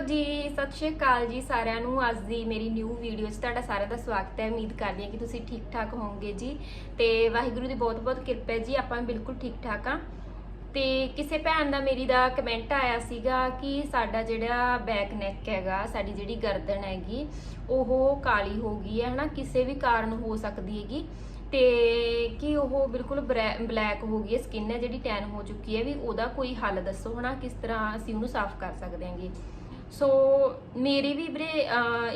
ਜੀ, ਸਤਿ ਸ਼੍ਰੀ ਅਕਾਲ ਜੀ ਸਾਰਿਆਂ ਨੂੰ। ਅੱਜ ਦੀ ਮੇਰੀ ਨਿਊ ਵੀਡੀਓ 'ਚ ਤੁਹਾਡਾ ਸਾਰਿਆਂ ਦਾ ਸਵਾਗਤ ਹੈ। ਉਮੀਦ ਕਰਦੀ ਹਾਂ ਕਿ ਤੁਸੀਂ ਠੀਕ ਠਾਕ ਹੋਵੋਗੇ ਜੀ। ਤੇ ਵਾਹਿਗੁਰੂ ਦੀ ਬਹੁਤ ਬਹੁਤ ਕਿਰਪਾ ਹੈ ਜੀ, ਆਪਾਂ ਬਿਲਕੁਲ ਠੀਕ ਠਾਕ ਆ ਤੇ ਕਿਸੇ ਭੈਣ ਦਾ ਮੇਰੀ ਦਾ ਕਮੈਂਟ ਆਇਆ ਸੀਗਾ ਕਿ ਸਾਡਾ ਜਿਹੜਾ ਬੈਕ ਨੈਕ ਹੈਗਾ, ਸਾਡੀ ਜਿਹੜੀ ਗਰਦਨ ਹੈਗੀ, ਉਹ ਕਾਲੀ ਹੋ ਗਈ ਹੈ, ਹਨਾ? ਕਿਸੇ ਵੀ ਕਾਰਨ ਹੋ ਸਕਦੀ ਹੈਗੀ। ਤੇ ਕਿ ਉਹ ਬਿਲਕੁਲ ਬਲੈਕ ਹੋ ਗਈ ਹੈ ਸਕਿਨ ਹੈ ਜਿਹੜੀ ਟੈਨ ਹੋ ਚੁੱਕੀ ਹੈ, ਵੀ ਉਹਦਾ ਕੋਈ ਹੱਲ ਦੱਸੋ, ਹਨਾ? ਕਿਸ ਤਰ੍ਹਾਂ ਅਸੀਂ ਉਹਨੂੰ ਸਾਫ਼ ਕਰ ਸਕਦੇ ਹਾਂਗੇ। ਸੋ ਮੇਰੀ ਵੀ ਵੀਰੇ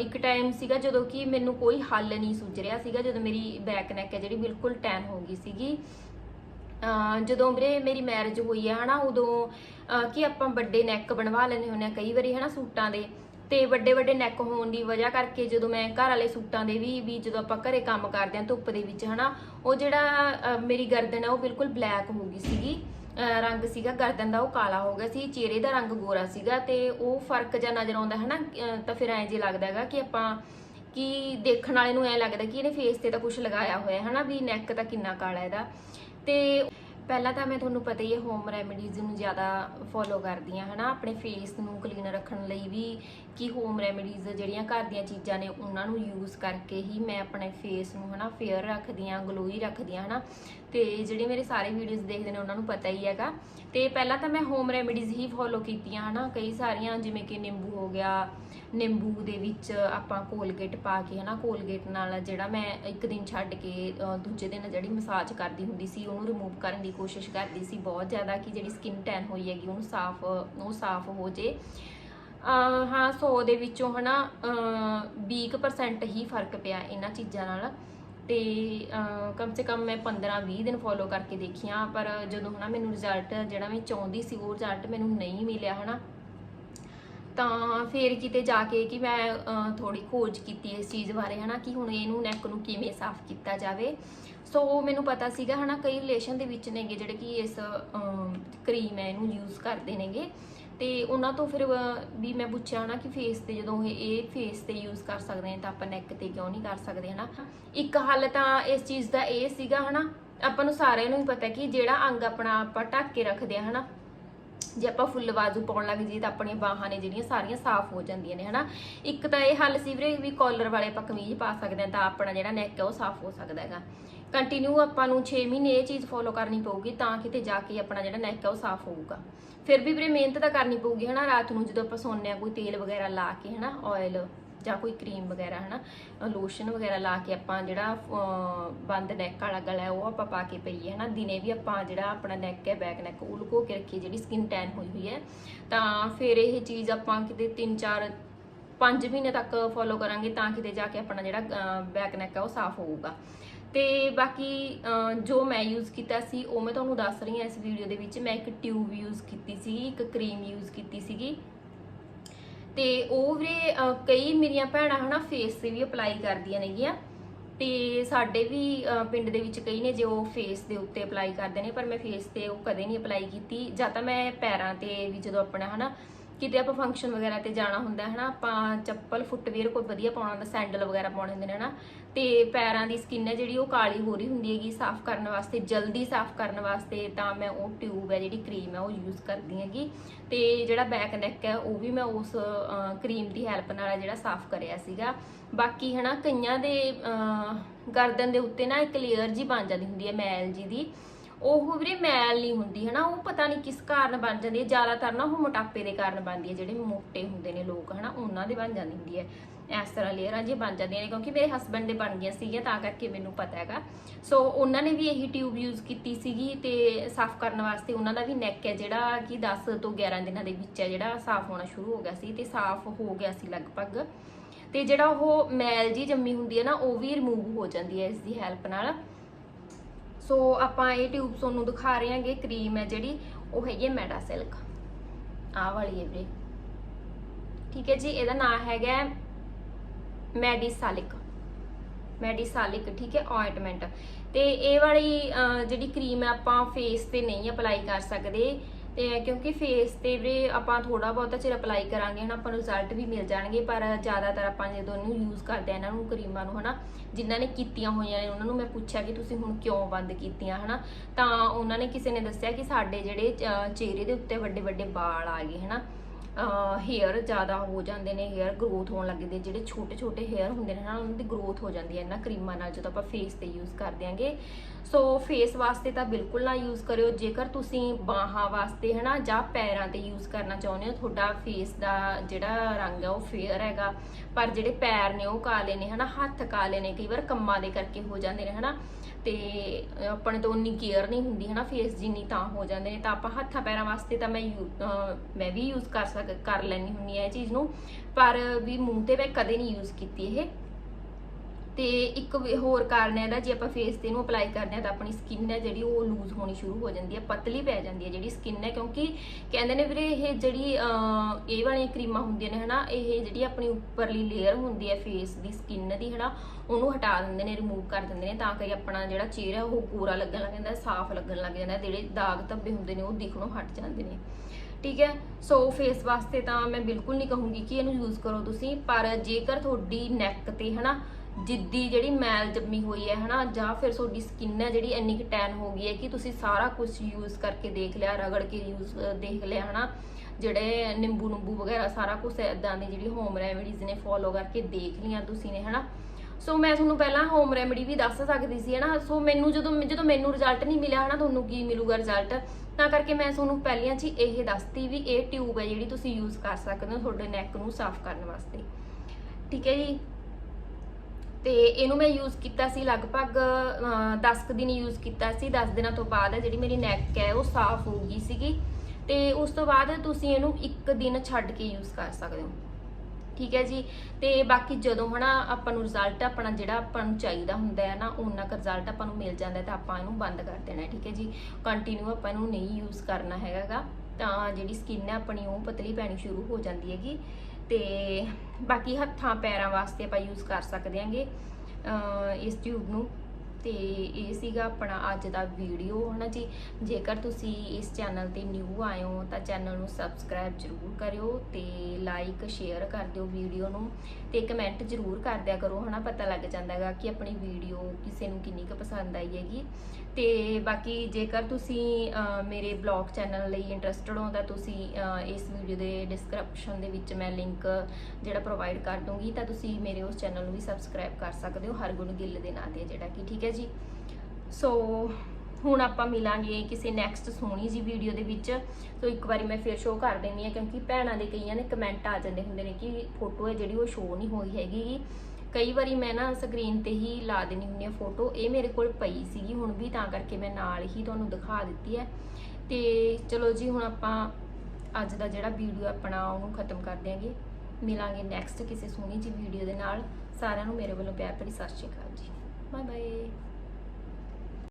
ਇੱਕ ਟਾਈਮ ਸੀਗਾ ਜਦੋਂ ਕਿ ਮੈਨੂੰ ਕੋਈ ਹੱਲ ਨਹੀਂ ਸੁੱਝ ਰਿਹਾ ਸੀਗਾ, ਜਦੋਂ ਮੇਰੀ ਬੈਕ ਨੈਕ ਹੈ ਜਿਹੜੀ ਬਿਲਕੁਲ ਟੈਨ ਹੋ ਗਈ ਸੀਗੀ। ਜਦੋਂ ਵੀਰੇ ਮੇਰੀ ਮੈਰਿਜ ਹੋਈ ਹੈ, ਹਨਾ, ਉਦੋਂ ਕਿ ਆਪਾਂ ਵੱਡੇ ਨੈਕ ਬਣਵਾ ਲੈਂਦੇ ਹੁੰਦੇ ਆ ਕਈ ਵਾਰੀ, ਹਨਾ, ਸੂਟਾਂ ਦੇ। ਤੇ ਵੱਡੇ ਵੱਡੇ ਨੈਕ ਹੋਣ ਦੀ ਵਜ੍ਹਾ ਕਰਕੇ ਜਦੋਂ ਮੈਂ ਘਰ ਵਾਲੇ ਸੂਟਾਂ ਦੇ ਵੀ ਵੀ ਜਦੋਂ ਆਪਾਂ ਘਰੇ ਕੰਮ ਕਰਦੇ ਆ ਧੁੱਪ ਦੇ ਵਿੱਚ, ਹਨਾ, ਉਹ ਜਿਹੜਾ ਮੇਰੀ ਗਰਦਨ ਹੈ ਉਹ ਬਿਲਕੁਲ ਬਲੈਕ ਹੋ ਗਈ ਸੀਗੀ। ਰੰਗ ਸੀਗਾ, ਗਰਦਨ ਦਾ ਉਹ ਕਾਲਾ ਹੋ ਗਿਆ ਸੀ, ਚਿਹਰੇ ਦਾ ਰੰਗ ਗੋਰਾ ਸੀਗਾ ਤੇ ਉਹ ਫ਼ਰਕ ਜਿਹਾ ਨਜ਼ਰ ਆਉਂਦਾ ਹੈ ਨਾ ਤਾਂ ਫਿਰ ਐਂ ਜੇ ਲੱਗਦਾ ਹੈਗਾ ਕਿ ਆਪਾਂ ਕਿ ਦੇਖਣ ਵਾਲੇ ਨੂੰ ਐ ਲੱਗਦਾ ਕਿ ਇਹਨੇ ਫੇਸ ਤੇ ਤਾਂ ਕੁਝ ਲਗਾਇਆ ਹੋਇਆ ਹੈ ਹਨਾ, ਵੀ ਨੈਕ ਤਾਂ ਕਿੰਨਾ ਕਾਲਾ ਇਹਦਾ। ਤੇ ਪਹਿਲਾਂ ਤਾਂ ਮੈਂ ਤੁਹਾਨੂੰ ਪਤਾ ਹੀ ਹੈ ਹੋਮ ਰੈਮੇਡੀਜ਼ ਨੂੰ ਜ਼ਿਆਦਾ ਫੋਲੋ ਕਰਦੀ ਹਾਂ, ਹਨਾ? ਆਪਣੇ ਫੇਸ ਨੂੰ ਕਲੀਨ ਰੱਖਣ ਲਈ ਵੀ ਕਿ ਹੋਮ ਰੈਮੇਡੀਜ਼ ਜਿਹੜੀਆਂ ਘਰ ਦੀਆਂ ਚੀਜ਼ਾਂ ਨੇ ਉਹਨਾਂ ਨੂੰ ਯੂਜ਼ ਕਰਕੇ ਹੀ ਮੈਂ ਆਪਣੇ ਫੇਸ ਨੂੰ, ਹਨਾ ਫੇਅਰ ਰੱਖਦੀ ਹਾਂ ਗਲੋਈ ਰੱਖਦੀ ਹਾਂ, ਹਨਾ? ਤੇ ਜਿਹੜੇ ਮੇਰੇ ਸਾਰੇ ਵੀਡੀਓਜ਼ ਦੇਖਦੇ ਨੇ ਉਹਨਾਂ ਨੂੰ ਪਤਾ ਹੀ ਹੈਗਾ। ਤੇ ਪਹਿਲਾਂ ਤਾਂ ਮੈਂ ਹੋਮ ਰੈਮੇਡੀਜ਼ ਹੀ ਫੋਲੋ ਕੀਤੀਆਂ, ਹਨਾ? ਕਈ ਸਾਰੀਆਂ ਜਿਵੇਂ ਕਿ ਨਿੰਬੂ ਹੋ ਗਿਆ, ਨਿੰਬੂ ਦੇ ਵਿੱਚ ਆਪਾਂ ਕੋਲਗੇਟ ਪਾ ਕੇ, ਹਨਾ? ਕੋਲਗੇਟ ਨਾਲ ਜਿਹੜਾ ਮੈਂ ਇੱਕ ਦਿਨ ਛੱਡ ਕੇ ਦੂਜੇ ਦਿਨ ਜਿਹੜੀ ਮਸਾਜ ਕਰਦੀ ਹੁੰਦੀ ਸੀ, ਉਹਨੂੰ ਰਿਮੂਵ ਕਰਨ ਦੀ ਕੋਸ਼ਿਸ਼ ਕਰਦੀ ਸੀ ਬਹੁਤ ਜ਼ਿਆਦਾ ਕਿ ਜਿਹੜੀ ਸਕਿਨ ਟੈਨ ਹੋਈ ਹੈਗੀ ਉਹਨੂੰ ਸਾਫ਼ ਉਹ ਸਾਫ਼ ਹੋ ਜੇ। ਹਾਂ 100 ਦੇ ਵਿੱਚੋਂ ਹਨਾ ਅਹ, 20% ਹੀ ਫ਼ਰਕ ਪਿਆ ਇਹਨਾਂ ਚੀਜ਼ਾਂ ਨਾਲ। ਤੇ ਕਮ ਸੇ ਕਮ ਮੈਂ 15-20 ਦਿਨ ਫੋਲੋ ਕਰਕੇ ਦੇਖੀਆਂ ਪਰ ਜਦੋਂ ਹਨਾ ਮੈਨੂੰ ਰਿਜ਼ਲਟ ਜਿਹੜਾ ਮੈਂ ਚਾਹੁੰਦੀ ਸੀ ਉਹ ਰਿਜ਼ਲਟ ਮੈਨੂੰ ਨਹੀਂ ਮਿਲਿਆ ਹਨਾ। ਤਾਂ ਫੇਰ ਕਿਤੇ ਜਾ ਕੇ ਕਿ ਮੈਂ ਥੋੜੀ ਖੋਜ ਕੀਤੀ ਇਸ ਚੀਜ਼ ਬਾਰੇ, ਹਨਾ, ਕਿ ਹੁਣ ਇਹਨੂੰ ਨੈਕ ਨੂੰ ਕਿਵੇਂ ਸਾਫ਼ ਕੀਤਾ ਜਾਵੇ। ਸੋ ਮੈਨੂੰ ਪਤਾ ਸੀਗਾ, ਹਨਾ, ਕਈ ਰਿਲੇਸ਼ਨ ਦੇ ਵਿੱਚ ਨੇਗੇ ਜਿਹੜੇ ਕਿ ਇਸ ਕਰੀਮ ਹੈ, ਇਹਨੂੰ ਯੂਜ਼ ਕਰਦੇ ਨੇਗੇ। ਤੇ ਉਹਨਾਂ ਤੋਂ ਫਿਰ ਵੀ ਮੈਂ ਪੁੱਛਿਆ ਨਾ ਕਿ ਫੇਸ ਤੇ ਜਦੋਂ ਇਹ ਇਹ ਫੇਸ ਤੇ ਯੂਜ਼ ਕਰ ਸਕਦੇ ਨੇ ਤਾਂ ਆਪਾਂ ਨੈਕ ਤੇ ਕਿਉਂ ਨਹੀਂ ਕਰ ਸਕਦੇ, ਹਨਾ। ਇੱਕ ਹੱਲ ਤਾਂ ਇਸ ਚੀਜ਼ ਦਾ ਇਹ ਸੀਗਾ, ਹਨਾ, ਆਪਾਂ ਨੂੰ ਸਾਰਿਆਂ ਨੂੰ ਹੀ ਪਤਾ ਕਿ ਜਿਹੜਾ ਅੰਗ ਆਪਣਾ ਆਪਾਂ ਢੱਕ ਕੇ ਰੱਖਦੇ ਆ ਹਨਾ ਜੇ ਆਪਾਂ ਫੁੱਲ ਬਾਜੂ ਪਾਉਣ ਲੱਗ ਜਾਈਏ ਤਾਂ ਆਪਣੀਆਂ ਬਾਹਾਂ ਨੇ ਜਿਹੜੀਆਂ ਸਾਰੀਆਂ ਸਾਫ਼ ਹੋ ਜਾਂਦੀਆਂ ਨੇ, ਹਨਾ? ਇੱਕ ਤਾਂ ਇਹ ਹੱਲ ਸੀ ਵੀਰੇ ਵੀ ਕਾਲਰ ਵਾਲੇ ਆਪਾਂ ਕਮੀਜ਼ ਪਾ ਸਕਦੇ ਹਾਂ ਤਾਂ ਆਪਣਾ ਜਿਹੜਾ ਨੈਕ ਹੈ ਉਹ ਸਾਫ਼ ਹੋ ਸਕਦਾ ਹੈਗਾ। ਕੰਟੀਨਿਊ ਆਪਾਂ ਨੂੰ 6 ਮਹੀਨੇ ਇਹ ਚੀਜ਼ ਫੋਲੋ ਕਰਨੀ ਪਊਗੀ ਤਾਂ ਕਿਤੇ ਜਾ ਕੇ ਆਪਣਾ ਜਿਹੜਾ ਨੈਕ ਹੈ ਉਹ ਸਾਫ਼ ਹੋਊਗਾ। ਫਿਰ ਵੀ ਵੀਰੇ ਮਿਹਨਤ ਤਾਂ ਕਰਨੀ ਪਊਗੀ, ਹਨਾ? ਰਾਤ ਨੂੰ ਜਦੋਂ ਆਪਾਂ ਸੌਂਦੇ ਆ ਕੋਈ ਤੇਲ ਵਗੈਰਾ ਲਾ ਕੇ, ਹਨਾ? ਆਇਲ ਜਾਂ ਕੋਈ ਕਰੀਮ ਵਗੈਰਾ, ਹਨਾ ਲੋਸ਼ਨ ਵਗੈਰਾ ਲਾ ਕੇ ਆਪਾਂ ਜਿਹੜਾ ਬੰਦ ਨੈਕ ਵਾਲਾ ਗਲਾ ਹੈ, ਉਹ ਆਪਾਂ ਪਾ ਕੇ ਪਈਏ, ਹਨਾ, ਦਿਨੇ ਵੀ ਆਪਾਂ ਜਿਹੜਾ ਆਪਣਾ ਨੈਕ ਹੈ ਬੈਕ ਨੈਕ ਉਹ ਲੁਕੋ ਕੇ ਰੱਖੀਏ, ਜਿਹੜੀ ਸਕਿਨ ਟੈਨ ਹੋਈ ਹੋਈ ਹੈ। ਤਾਂ ਫਿਰ ਇਹ ਚੀਜ਼ ਆਪਾਂ ਕਿਤੇ 3-4 5 ਮਹੀਨੇ ਤੱਕ ਫੋਲੋ ਕਰਾਂਗੇ, ਤਾਂ ਕਿਤੇ ਜਾ ਕੇ ਆਪਣਾ ਜਿਹੜਾ ਬੈਕ ਨੈਕ ਹੈ, ਉਹ ਸਾਫ਼ ਹੋਊਗਾ। ਤੇ ਬਾਕੀ ਜੋ ਮੈਂ ਯੂਜ਼ ਕੀਤਾ ਸੀ, ਉਹ ਮੈਂ ਤੁਹਾਨੂੰ ਦੱਸ ਰਹੀ ਹਾਂ ਇਸ ਵੀਡੀਓ ਦੇ ਵਿੱਚ, ਮੈਂ ਇੱਕ ਟਿਊਬ ਯੂਜ਼ ਕੀਤੀ ਸੀ ਇੱਕ ਕਰੀਮ ਯੂਜ਼ ਕੀਤੀ ਸੀਗੀ। ਤੇ ਉਹ ਵੀਰੇ ਕਈ ਮੇਰੀਆਂ ਭੈਣਾਂ ਹਨਾ ਫੇਸ ਤੇ ਵੀ ਅਪਲਾਈ ਕਰਦੀਆਂ ਨੇਗੀਆਂ। ਤੇ ਸਾਡੇ ਵੀ ਪਿੰਡ ਦੇ ਵਿੱਚ ਕਈ ਨੇ ਜੋ ਫੇਸ ਦੇ ਉੱਤੇ ਅਪਲਾਈ ਕਰਦੇ ਨੇ, ਪਰ ਮੈਂ ਫੇਸ ਤੇ ਉਹ ਕਦੇ ਨਹੀਂ ਅਪਲਾਈ ਕੀਤੀ। ਜਾਂ ਤਾਂ ਮੈਂ ਪੈਰਾਂ ਤੇ ਵੀ ਜਦੋਂ ਆਪਣਾ ਹਨਾ ਕਿਤੇ ਆਪਾਂ ਫੰਕਸ਼ਨ ਵਗੈਰਾ ਤੇ ਜਾਣਾ ਹੁੰਦਾ ਹੈ ਹਨਾ, ਆਪਾਂ ਚੱਪਲ ਫੁੱਟਵੇਅਰ ਕੋਈ ਵਧੀਆ ਪਾਉਣਾ ਹੁੰਦਾ ਸੈਂਡਲ ਵਗੈਰਾ ਪਾਉਣੇ ਹੁੰਦੇ ਨੇ, ਹਨਾ, ਤੇ ਪੈਰਾਂ ਦੀ ਸਕਿਨ ਹੈ ਜਿਹੜੀ ਉਹ ਕਾਲੀ ਹੋ ਰਹੀ ਹੁੰਦੀ ਹੈਗੀ ਸਾਫ਼ ਕਰਨ ਵਾਸਤੇ, ਜਲਦੀ ਸਾਫ਼ ਕਰਨ ਵਾਸਤੇ, ਤਾਂ ਮੈਂ ਉਹ ਟਿਊਬ ਹੈ ਜਿਹੜੀ ਕਰੀਮ ਹੈ ਉਹ ਯੂਜ਼ ਕਰਦੀ ਹੈਗੀ, ਤੇ ਜਿਹੜਾ ਬੈਕ ਨੈਕ ਹੈ ਉਹ ਵੀ ਮੈਂ ਉਸ ਕਰੀਮ ਦੀ ਹੈਲਪ ਨਾਲ ਜਿਹੜਾ ਸਾਫ਼ ਕਰਿਆ ਸੀਗਾ, ਬਾਕੀ, ਹਨਾ, ਕਈਆਂ ਦੇ ਗਰਦਨ ਦੇ ਉੱਤੇ ਨਾ ਇੱਕ ਲੇਅਰ ਜੀ ਬਣ ਜਾਂਦੀ ਹੁੰਦੀ ਹੈ, ਮੈਲ ਜੀ ਦੀ ਉਹ ਵੀਰੇ ਮੈਲ ਨਹੀਂ ਹੁੰਦੀ, ਹਨਾ? ਉਹ ਪਤਾ ਨਹੀਂ ਕਿਸ ਕਾਰਨ ਬਣ ਜਾਂਦੀ ਹੈ। ਜ਼ਿਆਦਾਤਰ ਨਾ ਉਹ ਮੋਟਾਪੇ ਦੇ ਕਾਰਨ ਬਣਦੀ ਹੈ। ਜਿਹੜੇ ਮੋਟੇ ਹੁੰਦੇ ਨੇ ਲੋਕ, ਹਨਾ, ਉਹਨਾਂ ਦੇ ਬਣ ਜਾਂਦੀ ਹੁੰਦੀ ਹੈ। ਇਸ ਤਰ੍ਹਾਂ ਲੇਅਰਾਂ ਜੀ ਬਣ ਜਾਂਦੀਆਂ ਨੇ, ਕਿਉਂਕਿ ਮੇਰੇ ਹਸਬੰਡ ਦੇ ਬਣ ਗਈਆਂ ਸੀਗੀਆਂ, ਤਾਂ ਕਰਕੇ ਮੈਨੂੰ ਪਤਾ ਹੈਗਾ। ਸੋ ਉਹਨਾਂ ਨੇ ਵੀ ਇਹੀ ਟਿਊਬ ਯੂਜ਼ ਕੀਤੀ ਸੀਗੀ ਤੇ ਸਾਫ਼ ਕਰਨ ਵਾਸਤੇ ਉਹਨਾਂ ਦਾ ਵੀ ਨੈਕ ਹੈ, ਜਿਹੜਾ ਕਿ 10 ਤੋਂ 11 ਦਿਨਾਂ ਦੇ ਵਿੱਚ ਹੈ, ਜਿਹੜਾ ਸਾਫ਼ ਹੋਣਾ ਸ਼ੁਰੂ ਹੋ ਗਿਆ ਸੀ ਤੇ ਸਾਫ਼ ਹੋ ਗਿਆ ਸੀ ਲਗਭਗ। ਤੇ ਜਿਹੜਾ ਉਹ ਮੈਲ ਜੀ ਜੰਮੀ ਹੁੰਦੀ ਹੈ ਨਾ, ਉਹ ਵੀ ਰਿਮੂਵ ਹੋ ਜਾਂਦੀ ਹੈ ਇਸ ਦੀ ਹੈਲਪ ਨਾਲ। ਸੋ ਆਪਾਂ ਇਹ ਟਿਊਬ ਤੁਹਾਨੂੰ ਦਿਖਾ ਰਹੇ ਹਾਂਗੇ ਕਰੀਮ ਹੈ ਜਿਹੜੀ, ਉਹ ਹੈਗੀ ਹੈ ਮੈਡਾ ਸਿਲਕ ਆਹ ਵਾਲੀ ਹੈ ਵੀਰੇ। ਠੀਕ ਹੈ ਜੀ, ਇਹਦਾ ਨਾਮ ਹੈਗਾ ਮੈਡੀਸਾਲਿਕ ਮੈਡੀਸਾਲਿਕ ਠੀਕ ਹੈ ਆਇੰਟਮੈਂਟ ਤੇ ਇਹ ਵਾਲੀ ਜਿਹੜੀ ਕਰੀਮ ਹੈ, ਆਪਾਂ ਫੇਸ ਤੇ ਨਹੀਂ ਅਪਲਾਈ ਕਰ ਸਕਦੇ। ਤੇ ਕਿਉਂਕਿ ਫੇਸ ਤੇ ਵੀ ਆਪਾਂ ਥੋੜਾ ਬਹੁਤਾ ਚਿਰ ਅਪਲਾਈ ਕਰਾਂਗੇ ਹਨਾ ਆਪਾਂ ਨੂੰ ਰਿਜ਼ਲਟ ਵੀ ਮਿਲ ਜਾਣਗੇ ਪਰ ਜ਼ਿਆਦਾਤਰ ਆਪਾਂ ਜਦੋਂ ਇਹਨੂੰ ਯੂਜ਼ ਕਰਦੇ ਆ ਇਹਨਾਂ ਨੂੰ ਕਰੀਮਾਂ ਨੂੰ ਹਨਾ ਜਿਨ੍ਹਾਂ ਨੇ ਕੀਤੀਆਂ ਹੋਈਆਂ ਨੇ ਉਹਨਾਂ ਨੂੰ ਮੈਂ ਪੁੱਛਿਆ ਕਿ ਤੁਸੀਂ ਹੁਣ ਕਿਉਂ ਬੰਦ ਕੀਤੀਆਂ ਹਨਾ ਤਾਂ ਉਹਨਾਂ ਨੇ ਕਿਸੇ ਨੇ ਦੱਸਿਆ ਕਿ ਸਾਡੇ ਜਿਹੜੇ ਅਹ, ਚਿਹਰੇ ਦੇ ਉੱਤੇ ਵੱਡੇ ਵੱਡੇ ਵਾਲ ਆ ਗਏ ਹਨਾ ਹੇਅਰ ਜ਼ਿਆਦਾ ਹੋ ਜਾਂਦੇ ਨੇ ਹੇਅਰ ਗਰੋਥ ਹੋਣ ਲੱਗਦੇ ਜਿਹੜੇ ਛੋਟੇ ਛੋਟੇ ਹੇਅਰ ਹੁੰਦੇ ਨੇ ਨਾ, ਉਹਨਾਂ ਦੀ ਗਰੋਥ ਹੋ ਜਾਂਦੀ ਹੈ ਇਹਨਾਂ ਕਰੀਮਾਂ ਨਾਲ, ਜਦੋਂ ਆਪਾਂ ਫੇਸ ਤੇ ਯੂਜ਼ ਕਰ ਦਿਆਂਗੇ ਸੋ ਫੇਸ ਵਾਸਤੇ ਤਾਂ ਬਿਲਕੁਲ ਨਾ ਯੂਜ਼ ਕਰਿਓ, ਜੇਕਰ ਤੁਸੀਂ ਬਾਹਾਂ ਵਾਸਤੇ ਹਨਾ, ਜਾਂ ਪੈਰਾਂ ਤੇ ਯੂਜ਼ ਕਰਨਾ ਚਾਹੁੰਦੇ ਹੋ, ਤੁਹਾਡਾ ਫੇਸ ਦਾ ਜਿਹੜਾ ਰੰਗ ਹੈ ਉਹ ਫੇਅਰ ਹੈਗਾ। ਪਰ ਜਿਹੜੇ ਪੈਰ ਨੇ, ਉਹ ਕਾਲੇ ਨੇ ਹਨਾ, ਹੱਥ ਕਾਲੇ ਨੇ, ਕਈ ਵਾਰ ਕੰਮਾਂ ਦੇ ਕਰਕੇ ਹੋ ਜਾਂਦੇ ਨੇ ਹਨਾ। ਤੇ ਆਪਣੇ ਤੋਂ ਉਨੀ ਕੇਅਰ ਨਹੀਂ ਹੁੰਦੀ ਹਨਾ ਫੇਸ ਜਿੰਨੀ ਤਾਂ ਹੋ ਜਾਂਦੇ ਨੇ। ਤਾਂ ਆਪਾਂ ਹੱਥਾਂ ਪੈਰਾਂ ਵਾਸਤੇ ਤਾਂ ਮੈਂ ਯੂ- ਮੈਂ ਵੀ ਯੂਜ਼ ਕਰ ਸਕ ਕਰ ਲੈਣੀ ਹੁੰਦੀ ਹੈ ਇਹ ਚੀਜ਼ ਨੂੰ। ਪਰ ਵੀ ਮੂੰਹ ਤੇ ਮੈਂ ਕਦੇ ਨਹੀਂ ਯੂਜ਼ ਕੀਤੀ ਇਹ। ਤੇ ਇੱਕ ਹੋਰ ਕਾਰਨ ਹੈ ਇਹਦਾ, ਜੇ ਆਪਾਂ ਫੇਸ ਤੇ ਇਹਨੂੰ ਅਪਲਾਈ ਕਰਦੇ ਹਾਂ ਤਾਂ ਆਪਣੀ ਸਕਿਨ ਹੈ ਜਿਹੜੀ ਉਹ ਲੂਜ਼ ਹੋਣੀ ਸ਼ੁਰੂ ਹੋ ਜਾਂਦੀ ਹੈ, ਪਤਲੀ ਪੈ ਜਾਂਦੀ ਹੈ ਜਿਹੜੀ ਸਕਿਨ ਹੈ। ਕਿਉਂਕਿ ਕਹਿੰਦੇ ਨੇ ਵੀਰੇ, ਇਹ ਜਿਹੜੀ ਇਹ ਵਾਲੀਆਂ ਕਰੀਮਾਂ ਹੁੰਦੀਆਂ ਨੇ ਹਨਾ, ਇਹ ਜਿਹੜੀ ਆਪਣੀ ਉੱਪਰਲੀ ਲੇਅਰ ਹੁੰਦੀ ਹੈ ਫੇਸ ਦੀ ਸਕਿਨ ਦੀ ਹਨਾ, ਉਹਨੂੰ ਹਟਾ ਦਿੰਦੇ ਨੇ ਰਿਮੂਵ ਕਰ ਦਿੰਦੇ ਨੇ ਤਾਂ ਕਿ ਆਪਣਾ ਜਿਹੜਾ ਚਿਹਰਾ ਉਹ ਗੋਰਾ ਲੱਗਣ ਲੱਗ ਜਾਂਦਾ, ਸਾਫ਼ ਲੱਗਣ ਲੱਗ ਜਾਂਦਾ, ਜਿਹੜੇ ਦਾਗ ਧੱਬੇ ਹੁੰਦੇ ਨੇ ਉਹ ਦਿਖਣੋਂ ਹਟ ਜਾਂਦੇ ਨੇ। ਠੀਕ ਹੈ? ਸੋ ਫੇਸ ਵਾਸਤੇ ਤਾਂ ਮੈਂ ਬਿਲਕੁਲ ਨਹੀਂ ਕਹੂੰਗੀ ਕਿ ਇਹਨੂੰ ਯੂਜ਼ ਕਰੋ ਤੁਸੀਂ, ਪਰ ਜੇਕਰ ਤੁਹਾਡੀ ਨੈਕ ਤੇ ਹਨਾ, ਜਿੱਦੀ ਜਿਹੜੀ ਮੈਲ ਜੰਮੀ ਹੋਈ ਹੈ ਹਨਾ, ਜਾਂ ਫਿਰ ਤੁਹਾਡੀ ਸਕਿਨ ਹੈ ਜਿਹੜੀ ਇੰਨੀ ਕਿ ਟੈਨ ਹੋ ਗਈ ਹੈ ਕਿ ਤੁਸੀਂ ਸਾਰਾ ਕੁਝ ਯੂਜ਼ ਕਰਕੇ ਦੇਖ ਲਿਆ, ਰਗੜ ਕੇ ਯੂਜ਼ ਦੇਖ ਲਿਆ ਹਨਾ, ਜਿਹੜੇ ਨਿੰਬੂ ਨਿੰਬੂ ਵਗੈਰਾ ਸਾਰਾ ਕੁਝ ਇਦਾਂ ਦੀ ਜਿਹੜੀ ਹੋਮ ਰੈਮਡੀਜ਼ ਨੇ ਫੋਲੋ ਕਰਕੇ ਦੇਖ ਲੀਆਂ ਤੁਸੀਂ ਨੇ ਹਨਾ। ਸੋ ਮੈਂ ਤੁਹਾਨੂੰ ਪਹਿਲਾਂ ਹੋਮ ਰੈਮਡੀ ਵੀ ਦੱਸ ਸਕਦੀ ਸੀ, ਹਨਾ? ਸੋ ਮੈਨੂੰ ਜਦੋਂ ਜਦੋਂ ਮੈਨੂੰ ਰਿਜ਼ਲਟ ਨਹੀਂ ਮਿਲਿਆ, ਹਨਾ, ਤੁਹਾਨੂੰ ਕੀ ਮਿਲੂਗਾ ਰਿਜ਼ਲਟ ਤਾਂ ਕਰਕੇ ਮੈਂ ਤੁਹਾਨੂੰ ਪਹਿਲੀਆਂ ਚ ਇਹ ਦੱਸਤੀ ਵੀ ਇਹ ਟਿਊਬ ਹੈ ਜਿਹੜੀ ਤੁਸੀਂ ਯੂਜ਼ ਕਰ ਸਕਦੇ ਹੋ ਤੁਹਾਡੇ ਨੈਕ ਨੂੰ ਸਾਫ਼ ਕਰਨ ਵਾਸਤੇ। ਠੀਕ ਹੈ ਜੀ? ਤੇ ਇਹਨੂੰ ਮੈਂ ਯੂਜ਼ ਕੀਤਾ ਸੀ ਲਗਭਗ 10 ਕੁ ਦਿਨ ਯੂਜ਼ ਕੀਤਾ ਸੀ। 10 ਦਿਨਾਂ ਤੋਂ ਬਾਅਦ ਜਿਹੜੀ ਮੇਰੀ ਨੈਕ ਹੈ ਉਹ ਸਾਫ਼ ਹੋ ਗਈ ਸੀਗੀ। ਤੇ ਉਸ ਤੋਂ ਬਾਅਦ ਤੁਸੀਂ ਇਹਨੂੰ ਇੱਕ ਦਿਨ ਛੱਡ ਕੇ ਯੂਜ਼ ਕਰ ਸਕਦੇ ਹੋ। ਠੀਕ ਹੈ ਜੀ? ਤੇ ਬਾਕੀ ਜਦੋਂ ਹਨਾ ਆਪਾਂ ਨੂੰ ਰਿਜ਼ਲਟ ਆਪਣਾ ਜਿਹੜਾ ਆਪਾਂ ਨੂੰ ਚਾਹੀਦਾ ਹੁੰਦਾ ਹੈ ਨਾ ਉਹਨਾਂ ਕੁ ਰਿਜ਼ਲਟ ਆਪਾਂ ਨੂੰ ਮਿਲ ਜਾਂਦਾ ਤਾਂ ਆਪਾਂ ਇਹਨੂੰ ਬੰਦ ਕਰ ਦੇਣਾ ਠੀਕ ਹੈ ਜੀ? ਕੰਟੀਨਿਊ ਆਪਾਂ ਇਹਨੂੰ ਨਹੀਂ ਯੂਜ਼ ਕਰਨਾ ਹੈਗਾਗਾ, ਤਾਂ ਜਿਹੜੀ ਸਕਿਨ ਹੈ ਆਪਣੀ ਉਹ ਪਤਲੀ ਪੈਣੀ ਸ਼ੁਰੂ ਹੋ ਜਾਂਦੀ ਹੈਗੀ। ਤੇ ਬਾਕੀ ਹੱਥਾਂ, ਪੈਰਾਂ ਵਾਸਤੇ ਆਪਾਂ ਯੂਜ਼ ਕਰ ਸਕਦੇ ਹਾਂਗੇ ਇਸ ਟਿਊਬ ਨੂੰ। ਤੇ ਇਹ ਸੀਗਾ ਆਪਣਾ ਅੱਜ ਦਾ ਵੀਡੀਓ, ਹਨਾ ਜੀ? ਜੇਕਰ ਤੁਸੀਂ ਇਸ ਚੈਨਲ ਤੇ ਨਿਊ ਆਏ ਹੋ, ਤਾਂ ਚੈਨਲ ਨੂੰ ਸਬਸਕ੍ਰਾਈਬ ਜਰੂਰ ਕਰਿਓ ਤੇ ਲਾਈਕ ਸ਼ੇਅਰ ਕਰ ਦਿਓ ਵੀਡੀਓ ਨੂੰ ਤੇ ਕਮੈਂਟ ਜਰੂਰ ਕਰ ਦਿਆ ਕਰੋ, ਹਨਾ? ਪਤਾ ਲੱਗ ਜਾਂਦਾ ਹੈਗਾ ਕਿ ਆਪਣੀ ਵੀਡੀਓ ਕਿਸੇ ਨੂੰ ਕਿੰਨੀ ਕੁ ਪਸੰਦ ਆਈ ਹੈਗੀ। ਤੇ ਬਾਕੀ ਜੇਕਰ ਤੁਸੀਂ ਮੇਰੇ ਬਲੌਗ ਚੈਨਲ ਲਈ ਇੰਟਰਸਟਿਡ ਹੋ, ਤਾਂ ਤੁਸੀਂ ਇਸ ਵੀਡੀਓ ਦੇ ਡਿਸਕ੍ਰਿਪਸ਼ਨ ਦੇ ਵਿੱਚ ਮੈਂ ਲਿੰਕ ਜਿਹੜਾ ਪ੍ਰੋਵਾਈਡ ਕਰ ਦੂੰਗੀ ਤਾਂ ਤੁਸੀਂ ਮੇਰੇ ਉਸ ਚੈਨਲ ਨੂੰ ਵੀ ਸਬਸਕ੍ਰਾਈਬ ਕਰ ਸਕਦੇ ਹੋ ਹਰਗੁਣ ਗਿੱਲ ਦੇ ਨਾਂ ਤੇ, ਜਿਹੜਾ ਕਿ ਠੀਕ ਹੈ ਜੀ। ਸੋ ਹੁਣ ਆਪਾਂ ਮਿਲਾਂਗੇ ਕਿਸੇ ਨੈਕਸਟ ਸੋਹਣੀ ਜੀ ਵੀਡੀਓ ਦੇ ਵਿੱਚ। ਸੋ ਇੱਕ ਵਾਰੀ ਮੈਂ ਫਿਰ ਸ਼ੋਅ ਕਰ ਦਿੰਦੀ ਹਾਂ, ਕਿਉਂਕਿ ਭੈਣਾਂ ਦੇ ਕਈਆਂ ਦੇ ਕਮੈਂਟ ਆ ਜਾਂਦੇ ਹੁੰਦੇ ਨੇ ਕਿ ਫੋਟੋ ਹੈ ਜਿਹੜੀ ਉਹ ਸ਼ੋਅ ਨਹੀਂ ਹੋਈ ਹੈਗੀ। ਕਈ ਵਾਰੀ ਮੈਂ ਨਾ ਸਕਰੀਨ ਤੇ ਹੀ ਲਾ ਦੇਣੀ ਹੁੰਦੀ ਆ ਫੋਟੋ ਇਹ ਮੇਰੇ ਕੋਲ ਪਈ ਸੀਗੀ, ਹੁਣ ਵੀ ਤਾਂ ਕਰਕੇ ਮੈਂ ਨਾਲ ਹੀ ਤੁਹਾਨੂੰ ਦਿਖਾ ਦਿੱਤੀ ਹੈ। ਤੇ ਚਲੋ ਜੀ, ਹੁਣ ਆਪਾਂ ਅੱਜ ਦਾ ਜਿਹੜਾ ਵੀਡੀਓ ਆਪਣਾ, ਉਹਨੂੰ ਖਤਮ ਕਰ ਦਿਆਂਗੇ ਮਿਲਾਂਗੇ ਨੈਕਸਟ ਕਿਸੇ ਸੋਹਣੀ ਜੀ ਵੀਡੀਓ ਦੇ ਨਾਲ। ਸਾਰਿਆਂ ਨੂੰ ਮੇਰੇ ਵੱਲੋਂ ਪਿਆਰ ਭਰੀ ਸਤਿ ਸ਼੍ਰੀ ਅਕਾਲ ਜੀ। 拜拜